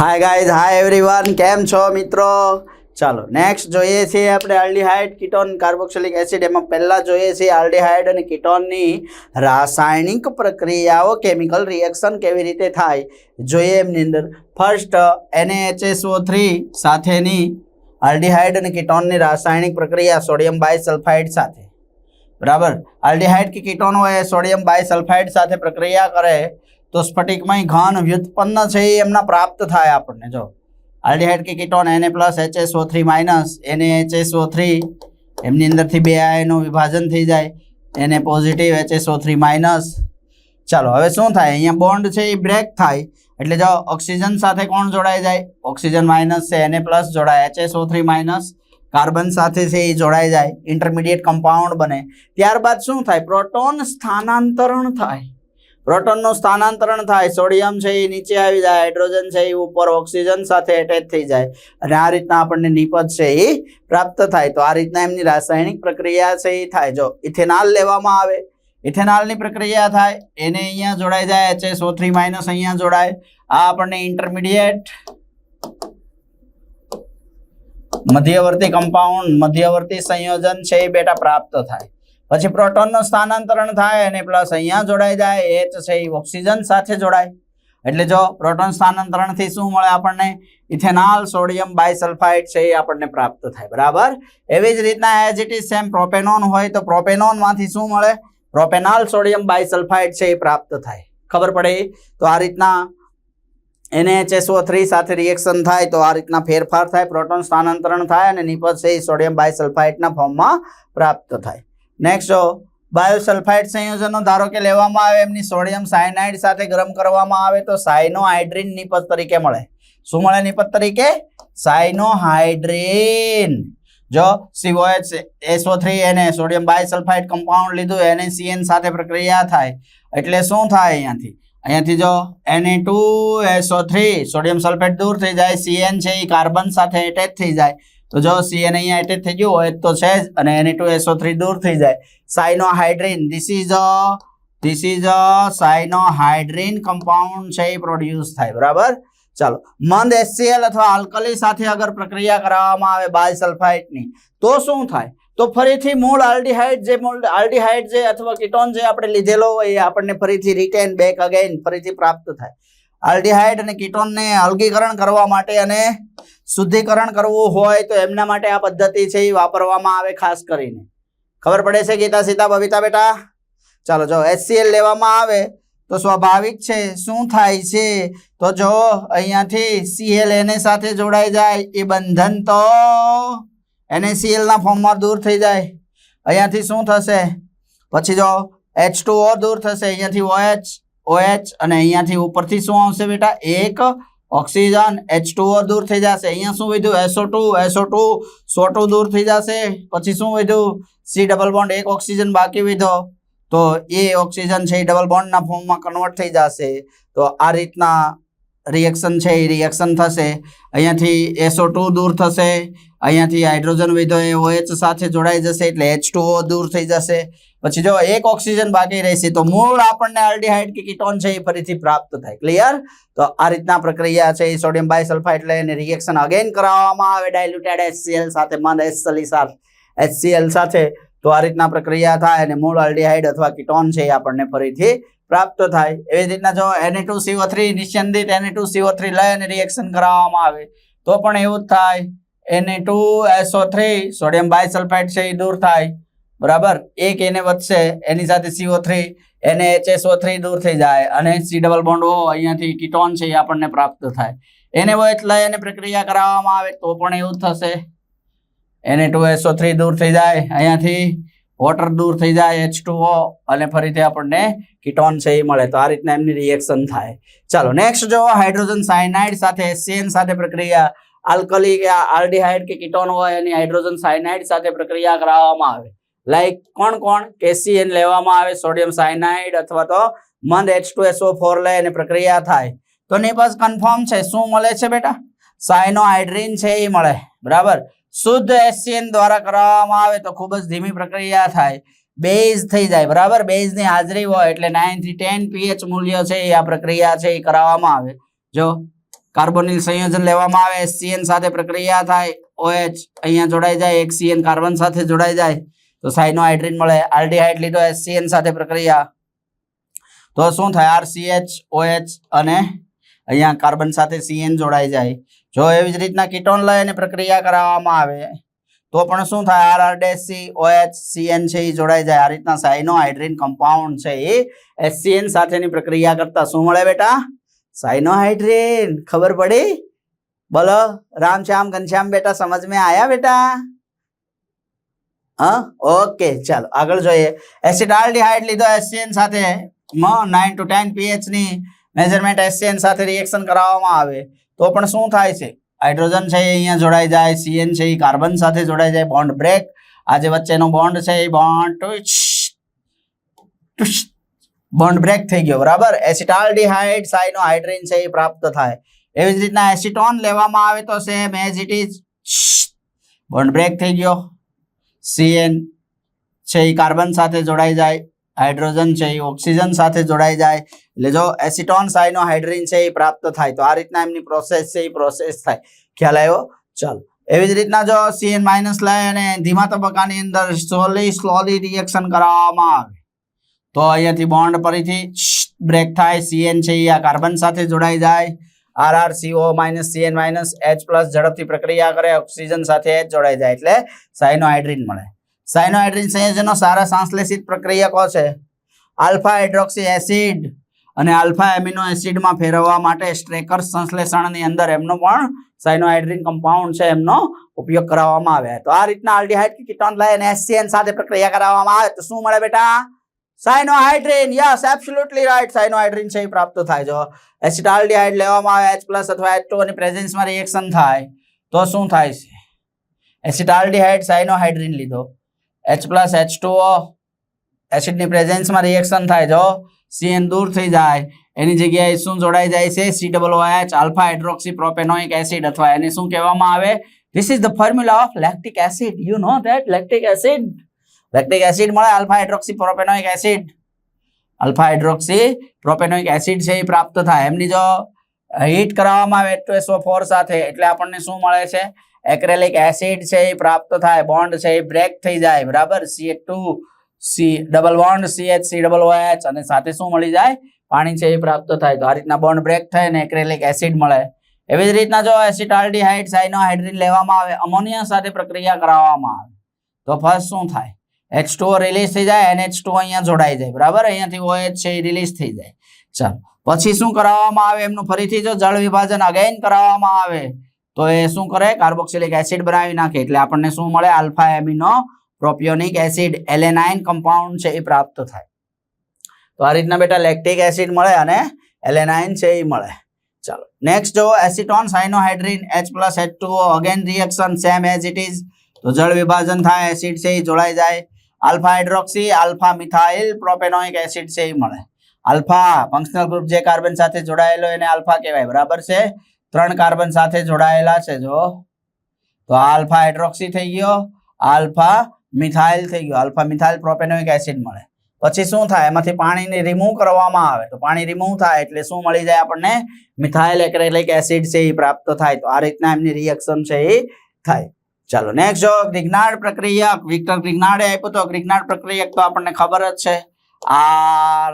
Hi guys hi everyone કેમ છો મિત્રો? ચાલો નેક્સ્ટ જોઈએ છીએ આપણે આલ્ડીહાઇડ કીટોન કાર્બોક્સિલિક એસિડ. એમાં પહેલા જોઈએ છીએ આલ્ડીહાઇડ અને કીટોનની રાસાયણિક પ્રક્રિયાઓ કેમિકલ રિએક્શન કેવી રીતે થાય. જોઈએ એમની અંદર. ફર્સ્ટ NaHSO3 થ્રી સાથેની આલ્ડીહાઇડ અને કીટોનની રાસાયણિક પ્રક્રિયા સોડિયમ બાયસલ્ફાઇડ સાથે. બરાબર? આલ્ડીહાઇડ કે કીટોન હોય, એ સોડિયમ બાયસલ્ફાઇડ સાથે પ્રક્રિયા કરે. તો સ્ફટિકમય ઘન વ્યુત્પન્ન છે એ એમના પ્રાપ્ત થાય આપણને, જો. આલ્ડીહાઇડ કે કીટોન એને પ્લસ એચએસઓ થ્રી માઇનસ એને એચએસઓ થ્રી એમની અંદરથી બે આયનું વિભાજન થઈ જાય. એને પોઝિટિવ એચએસઓ થ્રી માઇનસ ચાલો, હવે શું થાય? અહીંયા બોન્ડ છે એ બ્રેક થાય. એટલે જો ઓક્સિજન સાથે કોણ જોડાઈ જાય? ઓક્સિજન માઇનસ છે એને પ્લસ જોડાય એચએસઓ થ્રી માઇનસ કાર્બન સાથે છે એ જોડાઈ જાય. ઇન્ટરમીડિયેટ કમ્પાઉન્ડ બને. ત્યારબાદ શું થાય? પ્રોટોન સ્થાનાંતરણ થાય. પ્રોટોનનું સ્થાનાંતરણ થાય, સોડિયમ છે એ નીચે આવી જાય, હાઇડ્રોજન છે એ ઉપર ઓક્સિજન સાથે એટેચ થઈ જાય અને આ રીતના આપણને નિપજ છે એ પ્રાપ્ત થાય. તો આ રીતના એમની રાસાયણિક પ્રક્રિયા છે એ થાય. જો ઇથેનોલ લેવામાં આવે, ઇથેનોલની પ્રક્રિયા થાય, એને અહીંયા જોડાઈ જાય એચએસઓ થ્રી માઇનસ અહીંયા જોડાય. આ આપણને ઇન્ટરમીડિયેટ મધ્યવર્તી કમ્પાઉન્ડ મધ્યવર્તી સંયોજન છે એ બેટા પ્રાપ્ત થાય. પછી પ્રોટોનનું સ્થાનાંતરણ થાય અને પ્લસ અહીંયા જોડાઈ જાય એચ છે, એ ઓક્સિજન સાથે જોડાય. એટલે જો પ્રોટોન સ્થાનાંતરણથી શું મળે આપણને? ઇથેનોલ, સોડિયમ બાયસલ્ફાઇડ છે, એ આપણને પ્રાપ્ત થાય, બરાબર? એવી જ રીતના as it is same propanone હોય તો પ્રોપેનોનમાંથી શું મળે? પ્રોપેનોલ, સોડિયમ બાયસલ્ફાઇડ છે, એ પ્રાપ્ત થાય. ખબર પડે? તો આ રીતના એનએચએસઓ થ્રી સાથે રિએક્શન થાય, તો આ રીતના ફેરફાર થાય, પ્રોટોન સ્થાનાંતરણ થાય અને નિપજ છે, એ સોડિયમ બાયસલ્ફાઇડના ફોર્મમાં પ્રાપ્ત થાય. નેક્સ્ટ બાયોસલ્ફાઇડ સંયોજનો, ધારો કે લેવામાં આવે એમની સોડિયમ સાયનાઇડ સાથે ગરમ કરવામાં આવે, તો સાયનોહાઇડ્રીન નિપજ તરીકે મળે. શું મળે નિપજ તરીકે? સાયનોહાઇડ્રીન જો સીઓએચ એસઓ થ્રી એને સોડિયમ બાયસલ્ફાઇડ કમ્પાઉન્ડ લીધું, એને સીએન સાથે પ્રક્રિયા થાય. એટલે શું થાય અહીંયાથી? અહીંયાથી જો એને two SO three sodium sulphate દૂર થઈ જાય સીએન છે એ કાર્બન સાથે એટેચ થઈ જાય. તો જો સીએન અહીંયા એટેચ થઈ ગયું હોય તો છે જ અને એની ટુ એસઓ થ્રી દૂર થઈ જાય. Cyanohydrin this is a this is a cyanohydrin compound છે એ પ્રોડ્યુસ થાય, બરાબર? ચાલો, મંદ એસસીએલ અથવા આલ્કલી સાથે અગર પ્રક્રિયા કરાવવામાં આવે બાયસલ્ફાઇટની તો શું થાય? તો ફરીથી મૂળ આલ્ડીહાઇડ જે મૂળ આલ્ડીહાઇડ જે અથવા કીટોન જે આપણે લીધેલો હોય એ આપણને ફરીથી રિટેન બેક અગેન ફરીથી પ્રાપ્ત થાય. આલ્ડીહાઇડ અને કીટોનને અલગીકરણ કરવા માટે અને શુદ્ધિકરણ કરવું હોય તો એમના માટે આ પદ્ધતિ છે એ વાપરવામાં આવે ખાસ કરીને. ખબર પડે છે ગીતા સીતા બબીતા બેટા? ચાલો જો એચસીએલ લેવામાં આવે તો સ્વાભાવિક છે. શું થાય છે? તો જો અહીંયાથી સીએલ એને સાથે જોડાઈ જાય, એ બંધન તો એને સીએલના ફોર્મમાં દૂર થઈ જાય. અહીંયાથી શું થશે? પછી જો એચ ટુ દૂર થશે, અહીંયાથી OH OH અને અહીંયાથી ઉપરથી શું આવશે બેટા? એક ઓક્સિજન એચ દૂર થઈ જશે. અહીંયા શું વધ્યું? S O two S O two સો ટુ દૂર થઈ જશે. પછી શું વધ્યું? સી ડબલ બોન્ડ એક ઓક્સિજન બાકી વધ્યો. તો એ ઓક્સિજન છે એ ડબલ બોન્ડના ફોર્મમાં કન્વર્ટ થઈ જશે. તો આ રીતના રિએક્શન છે એ રિએક્શન થશે. અહીંયાથી એસો ટુ દૂર થશે. અહીંયાથી હાઇડ્રોજન વધ્યો. એ ઓએચ સાથે જોડાઈ જશે એટલે એચ દૂર થઈ જશે. પછી જો એક ઓક્સિજન બાકી રહેશે તો મૂળ આપણને આલ્ડીહાઇડ કે કીટોન છે એ ફરીથી પ્રાપ્ત થાય. ક્લિયર તો આ રીતના પ્રક્રિયા છે સોડિયમ બાયસલ્ફાઇડ લઈને રિએક્શન અગેન કરાવવામાં આવે ડાયલ્યુટેડ HCl સાથે મંદ HCl HCl સાથે તો આ રીતના પ્રક્રિયા થાય અને મૂળ આલ્ડીહાઇડ અથવા કીટોન છે એ આપણને ફરીથી પ્રાપ્ત થાય. એવી રીતના જો Na2CO3 નિશ્ચંદિત Na2CO3 લઈ અને રિએક્શન કરાવવામાં આવે, તો પણ એવું જ થાય. Na2SO3 સોડિયમ બાયસલ્ફાઇડ છે એ દૂર થાય. બરાબર? એક એને વધશે, એની સાથે CO3 NaHSO3 દૂર થઈ જાય અને સી ડબલ બોન્ડ ઓ અહીંયાથી કીટોન છે એ આપણને પ્રાપ્ત થાય. એને હોય લઈ એને પ્રક્રિયા કરાવવામાં આવે તો પણ એવું થશે. Na2SO3 દૂર થઈ જાય, અહીંયાથી વોટર દૂર થઈ જાય એચ અને ફરીથી આપણને કીટોન છે એ મળે. તો આ રીતના એમની રિએક્શન થાય. ચાલો નેક્સ્ટ જો હાઇડ્રોજન સાયનાઇડ સાથે HCN સાથે પ્રક્રિયા. આલ્કલી કે આલ્ડીહાઇડ કે કીટોન હોય એની હાઇડ્રોજન સાયનાઇડ સાથે પ્રક્રિયા કરાવવામાં આવે. લાઈક કોણ કોણ? કેસીએન લેવામાં આવે સોડિયમ સાયનાઇડ અથવા તો મંદ એચ ટુ એસઓ ફોર લે અને પ્રક્રિયા થાય. તો નિપસ કન્ફર્મ છે. શું મળે છે બેટા? સાયનોહાઇડ્રીન છે, એ મળે. બરાબર? શુદ્ધ એસસીએન દ્વારા કરવામાં આવે તો ખૂબ જ ધીમી પ્રક્રિયા થાય. બેઝ થઈ જાય. બરાબર? બેઝની હાજરી હોય એટલે નાઇનથી ટેન પીએચ મૂલ્ય છે, એ આ પ્રક્રિયા છે, એ કરાવવામાં આવે. જો કાર્બોનિલ સંયોજન લેવામાં આવે એસસીએન સાથે પ્રક્રિયા થાય ઓએચ અહીંયા જોડાઈ જાય એક સીએન કાર્બન સાથે જોડાઈ જાય. તો સાઇનોહાઇડ્રીન મળે આલ્ડીહાઇડ લીધો એચસીએન સાથે પ્રક્રિયા. તો શું થાય? આરસીએચ ઓએચ અને અહીંયા કાર્બન સાથે સીએન જોડાઈ જાય. જો એવી જ રીતના કીટોન લઈ અને પ્રક્રિયા કરાવવામાં આવે, તો પણ શું થાય? R R dash OH CN છે એ જોડાઈ જાય. આ રીતના સાઇનોહાઇડ્રીન કમ્પાઉન્ડ છે એ એસસીએન સાથેની પ્રક્રિયા કરતા શું મળે બેટા? સાઇનોહાઇડ્રીન ખબર પડી? બોલો રામશ્યામ ઘનશ્યામ બેટા, સમજ મેં આયા બેટા? હા? ઓકે, ચાલો, આગળ જોઈએ. એસિડાલ્ડિહાઇડ લીધો એસસીએન સાથે. નાઇન ટુ ટેન પીએચની મેઝરમેન્ટ એસસીએન સાથે રિએક્શન કરાવવામાં આવે. તો પણ શું થાય છે? હાઇડ્રોજન છે એ અહીંયા જોડાઈ જાય સીએન છે એ કાર્બન સાથે જોડાઈ જાય બોન્ડ બ્રેક આ જે વચ્ચેનો બોન્ડ છે એ બોન્ડ બોન્ડ બ્રેક થઈ ગયો, બરાબર? એસિટાલ્ડિહાઇડ સાયનોહાઇડ્રિન છે એ પ્રાપ્ત થાય. એવી જ રીતના એસિટોન લેવામાં આવે તો same as it is. Bond break થઈ ગયો. સીએન છે એ કાર્બન સાથે જોડાઈ જાય, હાઇડ્રોજન છે એ ઓક્સિજન સાથે જોડાઈ જાય. એટલે જો એસિટોન સાયનોહાઇડ્રિન છે એ પ્રાપ્ત થાય. તો આ રીતના એમની પ્રોસેસ છે એ પ્રોસેસ થાય. ખ્યાલ આવ્યો? ચાલો. એવી જ રીતના જો સીએન માઇનસ લઈ અને ધીમા તબક્કાની અંદર સ્લોલી સ્લોલી રિએક્શન કરાવવામાં આવે. તો અહીંયાથી બોન્ડ ફરીથી બ્રેક થાય. સીએન છે એ આ કાર્બન સાથે જોડાઈ જાય. R R CO minus CN minus H plus ઝડપથી પ્રક્રિયા કરે ઓક્સિજન સાથે એચ જોડાઈ જાય એટલે સાયનોહાઇડ્રીન મળે. સાયનોહાઇડ્રિન સંયોજનો સારા સંશ્લેષિત પ્રક્રિયકો છે? આલ્ફા હાઇડ્રોક્સી એસિડ અને આલ્ફા એમિનો એસિડમાં ફેરવવા માટે સ્ટ્રેકર સંશ્લેષણની અંદર એમનો પણ સાયનોહાઇડ્રીન કમ્પાઉન્ડ છે, એમનો ઉપયોગ કરાવવામાં આવે તો આ રીતના આલ્ડીહાઇડ કીટોન લઈ અને એસસીએન સાથે પ્રક્રિયા કરાવવામાં આવે તો શું મળે બેટા? Cyanohydrin yes absolutely right cyanohydrin છે, એ પ્રાપ્ત થાય જો એસિટાલ્ડિહાઇડ લેવામાં આવે એચ પ્લસ અથવા એચ ટુ ની પ્રેઝન્સમાં રિએક્શન થાય. તો શું થાય છે? એસિટાલ્ડિહાઇડ સાયનોહાઇડ્રિન લીધો. એચ પ્લસ એચ ટુ એસિડની પ્રેઝન્સમાં રિએક્શન થાય જો CN દૂર થઈ જાય. એની જગ્યાએ શું જોડાઈ જાય છે? C double OH alpha hydroxy propanoic acid અથવા એને શું કહેવામાં આવે? This is the formula of lactic acid you know that lactic acid lactic acid મળે? Alpha hydroxy propanoic acid alpha hydroxy propanoic acid છે એ પ્રાપ્ત થાય. એમની જો હીટ કરવામાં આવે ટુ એસઓ ફોર સાથે. એટલે આપણને શું મળે છે? એક્રેલિક એસિડ છે એ પ્રાપ્ત થાય. બોન્ડ છે એ બ્રેક થઈ જાય. બરાબર? C two C double bond C H C double H અને સાથે શું મળી જાય? પાણી છે એ પ્રાપ્ત થાય. તો આ રીતના બોન્ડ બ્રેક થાય અને એક્રેલિક એસિડ મળે. એવી જ રીતના જો એસિટાલ્ડિહાઇડ સાયનોહાઇડ્રિન લેવામાં આવે અમોનિયા સાથે પ્રક્રિયા કરાવવામાં આવે. તો ફર્સ્ટ શું થાય? એચ ટુ રિલીઝ થઈ જાય એનએચ ટુ અહીંયા જોડાઈ જાય. બરાબર? અહીંયાથી ઓએચ છે એ રિલીઝ થઈ જાય. ચાલો. પછી શું કરાવવામાં આવે? એમનું ફરીથી જો જળ વિભાજન અગેન કરાવવામાં આવે, તો એ શું કરે? કાર્બોક્સિલિક એસિડ બનાવી નાખે. એટલે આપણને શું મળે? Alpha amino propionic acid alanine compound છે એ પ્રાપ્ત થાય. તો આ રીતના બેટા લેક્ટિક એસિડ મળે અને એલેનાઇન છે એ મળે. ચાલો. નેક્સ્ટ જો acetone cyanohydrin H plus H two again reaction same as it is તો જળ વિભાજન થાય એસિડ છે એ જોડાઈ જાય. Alpha hydroxy, alpha methyl, propanoic acid છે એ મળે. આલ્ફા ફંક્શનલ ગ્રુપ જે કાર્બન સાથે જોડાયેલો એને આલ્ફા કહેવાય. બરાબર છે? ત્રણ કાર્બન સાથે જોડાયેલા છે જો. તો આલ્ફા હાઇડ્રોક્સી થઈ ગયો, આલ્ફા મિથાઇલ થઈ ગયો. આલ્ફા મિથાઇલ, પ્રોપેનોઇક એસિડ મળે. પછી શું થાય? એમાંથી પાણીને રિમૂવ કરવામાં આવે. તો પાણી રિમૂવ થાય એટલે શું મળી જાય આપણને? મિથાઇલ એક્રેલિક એસિડ છે એ પ્રાપ્ત થાય. તો આ રીતના એમની રિએક્શન છે એ થાય. ચાલો નેક્સ્ટ જો ગ્રિગ્નાર્ડ પ્રક્રિયક, વિક્ટર ગ્રિગ્નાર્ડે આપ્યું તો ગ્રિગ્નાર્ડ પ્રક્રિયક તો આપણને ખબર જ છે. R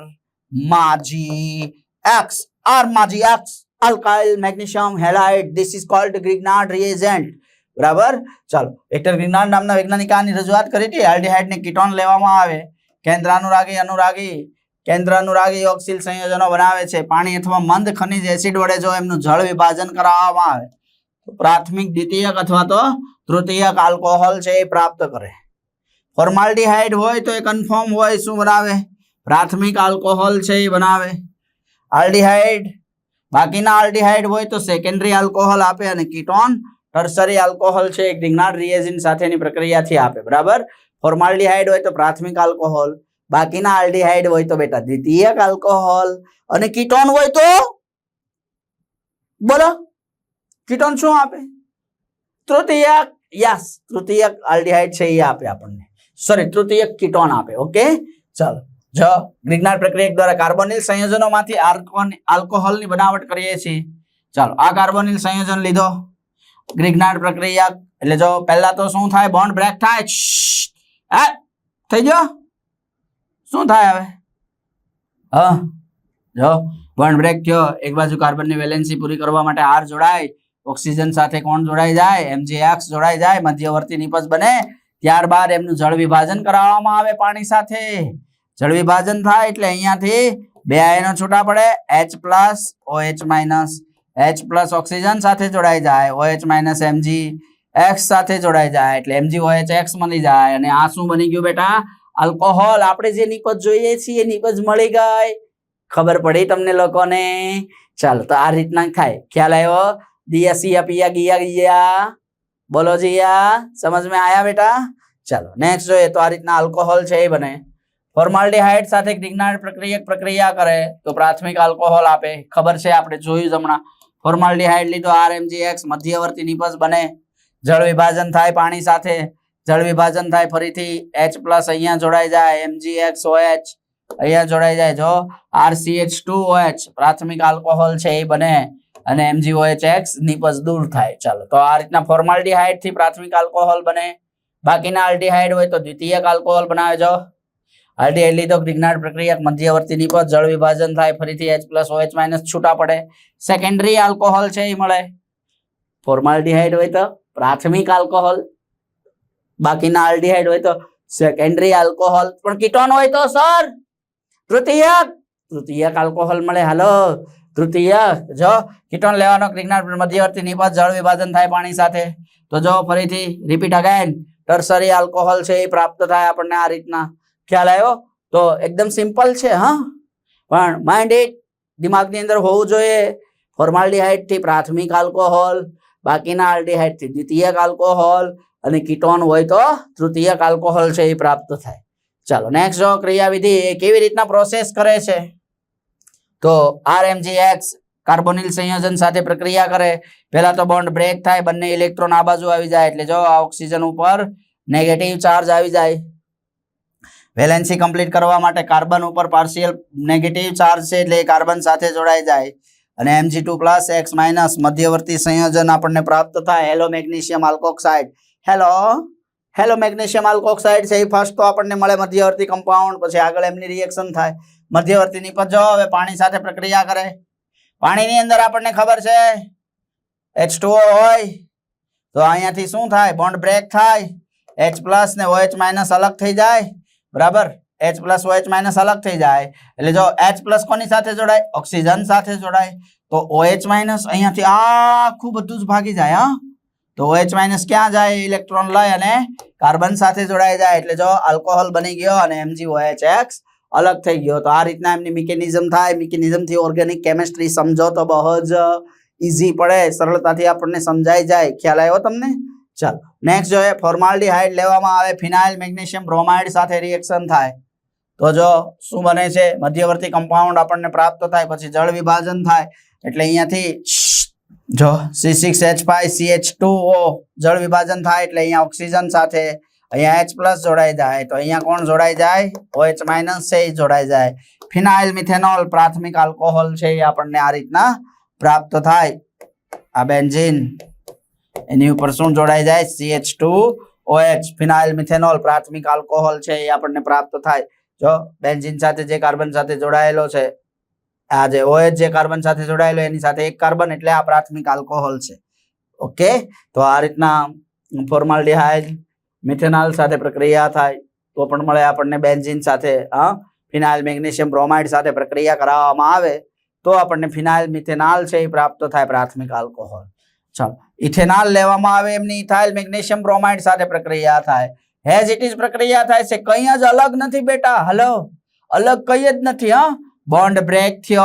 Mg X R Mg X alkyl magnesium halide this is called grignard reagent બરાબર? ચાલો, વિક્ટર ગ્રિગ્નાર્ડ નામના વૈજ્ઞાનિક આની રજૂઆત કરી હતી. આલ્ડીહાઇડ કિટોન લેવામાં આવે. કેન્દ્ર અનુરાગી અનુરાગી. કેન્દ્ર અનુરાગી ઓક્સિલ સંયોજનો બનાવે છે. પાણી અથવા મંદ ખનિજ એસિડ વડે જો એમનું જળ વિભાજન કરાવવામાં આવે. પ્રાથમિક, દ્વિતીયક અથવા તો તૃતીયક આલ્કોહોલ છે એ પ્રાપ્ત કરે. ફોર્માલ્ડીહાઇડ હોય તો એ કન્ફર્મ હોય શું બનાવે? પ્રાથમિક આલ્કોહોલ છે એ બનાવે. આલ્ડીહાઇડ બાકીના આલ્ડીહાઇડ હોય તો સેકન્ડરી આલ્કોહોલ આપે અને કીટોન ટર્સરી આલ્કોહોલ છે એક ગ્રિગ્નાર્ડ રિએજિન સાથેની પ્રક્રિયાથી આપે. બરાબર? ફોર્માલ્ડીહાઇડ હોય તો પ્રાથમિક આલ્કોહોલ બાકીના આલ્ડીહાઇડ હોય તો બેટા દ્વિતીયક આલ્કોહોલ અને કીટોન હોય તો બોલો. કીટોન શું આપે? તૃતીયક, યસ, તૃતીયક આલ્ડીહાઇડ છે, એ આપે આપણને. સોરી તૃતીયક કીટોન આપે, ઓકે? ચાલો, જ ગ્રીગનાર પ્રક્રિયા દ્વારા કાર્બોનિલ સંયોજનોમાંથી આલ્કોહોલની બનાવટ કરીએ છીએ. ચાલો, આ કાર્બોનિલ સંયોજન લીધો. ગ્રીગનાર પ્રક્રિયા એટલે જો પહેલા તો શું થાય? બોન્ડ બ્રેક થાય. હા, થઈ ગયો? શું થાય હવે? હા, જો, બોન્ડ બ્રેક થયો. એક બાજુ કાર્બનની વેલેન્સી પૂરી કરવા માટે આર જોડાય. ઓક્સિજન સાથે કોણ જોડાઈ જાય? એમજીએક્સ જોડાઈ જાય, મધ્યવર્તી નિપજ બને, ત્યારબાદ એમનું જળ વિભાજન કરાવવામાં આવે પાણી સાથે. જળ વિભાજન થાય એટલે અહીંયાથી બે આયનો છૂટા પડે H plus OH minus H plus oxygen સાથે જોડાઈ જાય ઓએચ માઇનસ એમજી એક્સ સાથે જોડાઈ જાય, એટલે એમજી ઓએચ એક્સ મળી જાય. અને આ શું બની ગયું બેટા? આલ્કોહોલ આપણે જે નિપજ જોઈએ છીએ નિપજ મળી ગઈ. ખબર પડી તમને લોકોને? ચાલો તો આ રીતના થાય ખ્યાલ આવ્યો? દિયા સિયા પિયા गिया ગિયા બોલો જીયા સમજ में આયા બેટા ચાલો નેક્સ્ટ જોઈએ તો આ રીતના આલ્કોહોલ છે એ બને ફોર્માલ્ડીહાઇડ સાથે ગ્રિગ્નાર્ડ પ્રક્રિયક પ્રક્રિયા કરે તો પ્રાથમિક આલ્કોહોલ આપે ખબર છે આપણે જોયું હમણાં ફોર્માલ્ડીહાઇડ લીધો આરએમજીએક્સ મધ્યવર્તી નિપજ બને જળ વિભાજન થાય પાણી સાથે જળ વિભાજન થાય ફરીથી એચ પ્લસ અહીંયા જોડાઈ જાય એમજીએક્સ ઓએચ અહીંયા જોડાઈ જાય જો આરસીએચ ટુ ઓએચ પ્રાથમિક આલ્કોહોલ છે એ બને અને એમજીઓએચ એક્સ નિપજ દૂર થાય. ચાલો, તો આ રીતના ફોર્માલ્ડીહાઇડથી પ્રાથમિક આલ્કોહોલ બને. બાકીના આલ્ડીહાઇડ હોય તો દ્વિતીયક આલ્કોહોલ બનાવે જો આલ્ડીહાઇડ લીધો ગ્રિગ્નાર્ડ પ્રક્રિયા મધ્યવર્તી નિપજ, જળ વિભાજન થાય, ફરીથી એચ પ્લસ ઓએચ માઇનસ છૂટા પડે. સેકન્ડરી આલ્કોહોલ છે એ મળે. ફોર્માલ્ડીહાઇડ હોય તો પ્રાથમિક આલ્કોહોલ બાકીના આલ્ડીહાઇડ હોય તો સેકન્ડરી આલ્કોહોલ પણ કીટોન હોય તો સર તૃતીયક. તૃતીયક આલ્કોહોલ મળે. હાલો. તૃતીયક જો કીટોન લેવાનો ક્રિજ્ઞાન મધ્યવર્તી નિપજ જળ વિભાજન થાય પાણી સાથે. તો જો ફરીથી રિપીટ અગેન ટર્સરી આલ્કોહોલ છે એ પ્રાપ્ત થાય આપણને આ રીતના. ખ્યાલ આવ્યો? તો એકદમ સિમ્પલ છે, હા? પણ માઇન્ડ ઇટ દિમાગની અંદર હોવું જોઈએ. ફોર્માલ્ડીહાઇડથી પ્રાથમિક આલ્કોહોલ બાકીના આલ્ડીહાઇડથી દ્વિતીયક આલ્કોહોલ અને કીટોન હોય તો તૃતીયક આલ્કોહોલ છે એ પ્રાપ્ત થાય. ચાલો નેક્સ્ટ જો ક્રિયાવિધિ એ કેવી રીતના પ્રોસેસ કરે છે? તો આરએમજીએક્સ કાર્બોનિલ સંયોજન સાથે પ્રક્રિયા કરે. પહેલા તો બોન્ડ બ્રેક થાય, બંને ઇલેક્ટ્રોન આ બાજુ આવી જાય. એટલે જો આ ઓક્સિજન ઉપર નેગેટિવ ચાર્જ આવી જાય. વેલેન્સી કમ્પ્લીટ કરવા માટે કાર્બન ઉપર પાર્શિયલ નેગેટિવ ચાર્જ છે, એટલે કાર્બન સાથે જોડાઈ જાય. અને Mg two plus X minus મધ્યવર્તી સંયોજન આપણને પ્રાપ્ત થાય. Halo magnesium alkoxide halo halo magnesium alkoxide છે, એ ફર્સ્ટ તો આપણને મળે મધ્યવર્તી કમ્પાઉન્ડ પછી આગળ એમની રિએક્શન થાય. મધ્યવર્તી પર જો હવે પાણી સાથે પ્રક્રિયા કરે. પાણીની અંદર આપણને ખબર છે એચ હોય, તો અહીંયાથી શું થાય? બોન્ડ બ્રેક થાય. એચ પ્લસ ને ઓએચ માઇનસ અલગ થઈ જાય. બરાબર? એચ પ્લસ ઓએચ માઇનસ અલગ થઈ જાય. એટલે જો એચ પ્લસ કોની સાથે જોડાય? ઓક્સિજન સાથે જોડાય. તો ઓએચ માઇનસ અહીંયાથી આખું બધું જ ભાગી જાય, હા? તો ઓએચ માઇનસ ક્યાં જાય? ઇલેક્ટ્રોન લઈ અને કાર્બન સાથે જોડાઈ જાય. એટલે જો આલ્કોહોલ બની ગયો અને MgOH અલગ થઈ ગયો. તો આ રીતના એમની મિકેનિઝમ થાય. મિકેનિઝમથી ઓર્ગેનિક કેમિસ્ટ્રી સમજો તો બહુ જ ઇઝી પડે. સરળતાથી આપણને સમજાઈ જાય. ખ્યાલ આવ્યો તમને? ચાલો. નેક્સ્ટ જોઈએ. ફોર્માલ્ડીહાઇડ લેવામાં આવે. ફિનાઇલ મેગ્નેશિયમ બ્રોમાઇડ સાથે રિએક્શન થાય. તો જો શું બને છે? મધ્યવર્તી કમ્પાઉન્ડ આપણને પ્રાપ્ત થાય. પછી જળ વિભાજન થાય. એટલે અહીંયાથી જો C six H five C H two O જળ વિભાજન થાય. એટલે અહીંયા ઓક્સિજન સાથે અહીંયા એચ પ્લસ જોડાઈ જાય. તો અહીંયા કોણ જોડાઈ જાય? ઓએચ માઇનસ છે એ જોડાઈ જાય. ફિનાઇલ મિથેનોલ પ્રાથમિક આલ્કોહોલ છે એ આપણને આ રીતના પ્રાપ્ત થાય. આ બેન્ઝીન એની ઉપર શું જોડાઈ જાય? C H two OH phenyl methanol પ્રાથમિક આલ્કોહોલ છે એ આપણને પ્રાપ્ત થાય. જો બેન્ઝીન સાથે જે કાર્બન સાથે જોડાયેલો છે, આ જે OH જે કાર્બન સાથે જોડાયેલો, એની સાથે એક કાર્બન એટલે આ પ્રાથમિક આલ્કોહોલ છે. ઓકે તો આ રીતના ફોર્માલ્ડીહાઇડ મિથેનોલ સાથે પ્રક્રિયા થાય, તો પણ મળે આપણને બેન્ઝીન સાથે, હા, ફિનાઇલ મેગ્નેશિયમ બ્રોમાઇડ સાથે પ્રક્રિયા કરાવવામાં આવે, તો આપણને ફિનાઇલ મિથેનોલ છે એ પ્રાપ્ત થાય પ્રાથમિક આલ્કોહોલ. ચાલો, ઇથેનોલ લેવામાં આવે એમની, ઇથાઇલ મેગ્નેશિયમ બ્રોમાઇડ સાથે પ્રક્રિયા થાય. હેઝ ઇટ ઇઝ પ્રક્રિયા થાય છે, કઈ જ અલગ નથી બેટા હલો અલગ કઈ જ નથી, હા. બોન્ડ બ્રેક થયો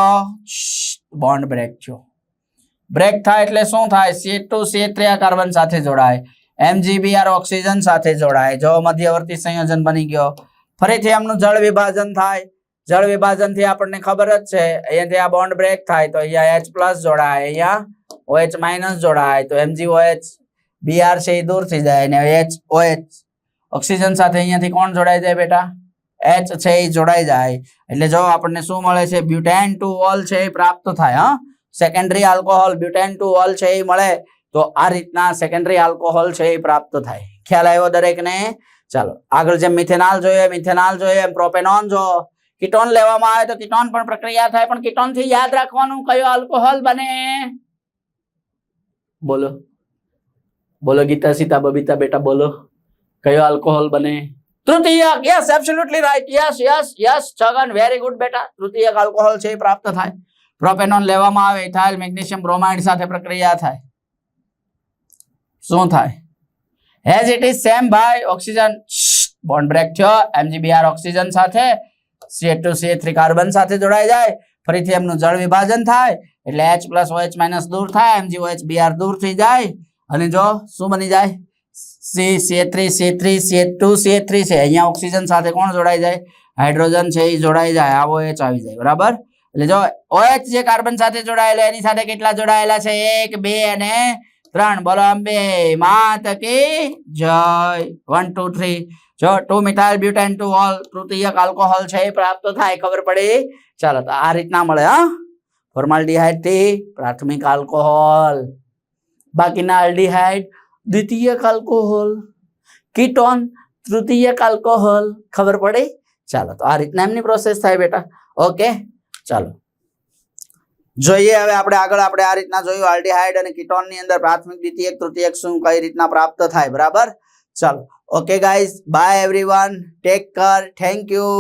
બોન્ડ બ્રેક થયો. બ્રેક થાય એટલે શું થાય? C two C three carbon સાથે જોડાય. એમજીબીઆર ઓક્સિજન સાથે જોડાય. જો મધ્યવર્તી સંયોજન બની ગયો, ફરીથી એમનું જળ વિભાજન થાય. જળ વિભાજનથી આપણને ખબર જ છે, અહીંયાથી આ બોન્ડ બ્રેક થાય તો અહીંયા એચ પ્લસ જોડાય, અહીંયા ઓએચ માઇનસ જોડાય, તો એમજીઓએચ બીઆર છે એ દૂર થઈ જાય અને એચ ઓએચ ઓક્સિજન સાથે અહીંયાથી કોણ જોડાઈ જાય બેટા? એચ છે એ જોડાઈ જાય. એટલે જો આપણને શું મળે છે? બ્યુટેન ટુ ઓલ છે એ પ્રાપ્ત થાય, હા. Secondary alcohol butane two ol છે એ મળે. તો આ રીતના સેકન્ડરી આલ્કોહોલ છે એ પ્રાપ્ત થાય. ખ્યાલ આવ્યો દરેકને? ચાલો, આગળ જેમ મિથેનાલ જોઈએ મિથેનાલ જોઈએ, એમ પ્રોપેનોન જો. કીટોન લેવામાં આવે તો કીટોન પણ પ્રક્રિયા થાય, પણ કીટોનથી યાદ રાખવાનું કયો આલ્કોહોલ બને? બોલો. બોલો ગીતા, સીતા, બબીતા, બેટા, બોલો. કયો આલ્કોહોલ બને? તૃતીયક yes absolutely right yes yes yes Chhagan very good બેટા. તૃતીયક આલ્કોહોલ છે એ પ્રાપ્ત થાય. પ્રોપેનોન લેવામાં આવે ઇથાઇલ મેગ્નેશિયમ બ્રોમાઇડ સાથે પ્રક્રિયા થાય. શું થાય? એઝ ઇટ ઇઝ સેમ ભાઈ ઓક્સિજન બોન્ડ બ્રેક થયો. એમજીબીઆર ઓક્સિજન સાથે ટુ થ્રી કાર્બન સાથે જોડાઈ જાય. ફરીથી એમનું જળ વિભાજન થાય. એટલે એચ પ્લસ ઓએચ માઇનસ દૂર થાય. એમજી ઓએચ બીઆર દૂર થઈ જાય. અને જો શું બની જાય? C C three C three CH two C three છે. અહીંયા ઓક્સિજન સાથે કોણ જોડાઈ જાય? હાઇડ્રોજન છે એ જોડાઈ જાય. આવો એચ આવી જાય. બરાબર? એટલે જો ઓએચ જે કાર્બન સાથે જોડાયેલો, એની સાથે કેટલા જોડાયેલા છે? એક, બે અને ત્રણ બોલો અંબે, માત કે જય. વન ટુ થ્રી જો two methyl butane two ol તૃતીયક alcohol છે, એ પ્રાપ્ત થાય, ખબર પડે? ચાલો, તો આ રીતના મળે, હા. ફોર્માલ્ડિહાઇડથી પ્રાથમિક આલ્કોહોલ બાકીના આલ્ડિહાઇડ દ્વિતીયક આલ્કોહોલ કીટોન તૃતીયક આલ્કોહોલ ખબર પડે? ચાલો, તો આ રીતના એમની પ્રોસેસ થાય, બેટા. ઓકે ચાલો. જોઈએ હવે આપણે આગળ આપણે આ રીતના જોયું આલ્ડીહાઇડ અને કીટોનની અંદર પ્રાથમિક દ્વિતીયક તૃતીયક શું, કઈ રીતના પ્રાપ્ત થાય, બરાબર? ચાલો okay guys bye everyone take care thank you